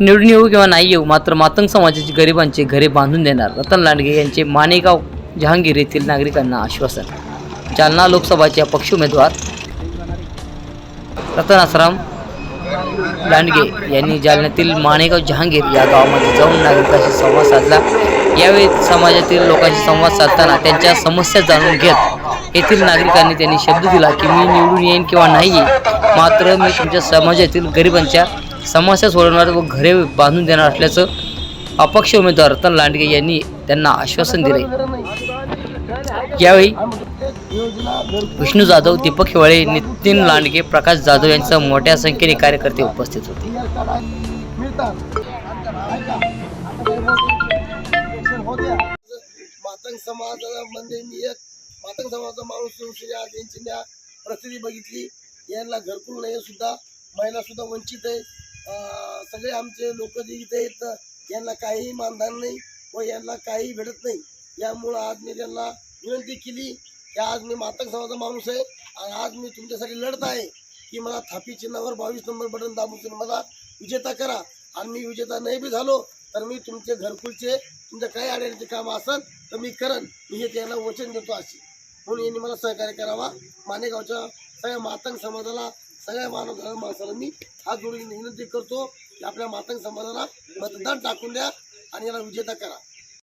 निवडून येऊ किंवा नाही येऊ मात्र मातंग समाजाची गरिबांची घरे बांधून देणार. रतन लांडगे यांचे मानेगाव जहांगीर येथील नागरिकांना आश्वासन. जालना लोकसभाचे अपक्ष उमेदवार रतन आसराम लांडगे यांनी जालन्यातील माणेगाव जहांगीर या गावामध्ये जाऊन नागरिकांशी संवाद साधला. यावेळी समाजातील लोकांशी संवाद साधताना त्यांच्या समस्या जाणून घेत येथील नागरिकांनी त्यांनी शब्द दिला की मी निवडून येईन किंवा नाही येईन मात्र मी तुमच्या समाजातील गरिबांच्या समस्या सोडवणार व घरे बांधून देणार असल्याचं अपक्ष उमेदवार रतन लांडगे यांनी त्यांना आश्वासन दिले यावेळी विष्णू जाधव दीपक हिवाळे नितीन लांडगे प्रकाश जाधव यांसह मोठ्या संख्येने कार्यकर्ते उपस्थित होते. मातंग समाजामध्ये मी एक मातंग समाजाचा माणूस श्री यांची प्रसिद्धी बघितली. यांना घरकुल नाही सुद्धा महिला सुद्धा वंचित आहे. सगळे आमचे लोक जे इथे आहेत यांना काहीही मानधन नाही व यांना काहीही भेटत नाही. यामुळं आज मी त्यांना विनंती केली की आज मी मातंग समाजाचा माणूस आहे आणि आज मी तुमच्यासाठी लढत आहे की मला थापी चिन्हावर बावीस नंबर बटन दाबून मला विजेता करा. आणि मी विजेता नाही बी झालो तर मी तुमचे घरकुलचे तुमच्या काही अडचणीचे कामं असेल तर मी करन. मी हे त्यांना वचन देतो अशी. म्हणून यांनी मला सहकार्य करावा. मानेगावच्या सगळ्या मातंग समाजाला सगळ्या मानव माणसाला मी हात जोडून विनंती करतो की आपल्या मातंग समाजाला मतदान टाकून द्या आणि याला विजेता करा.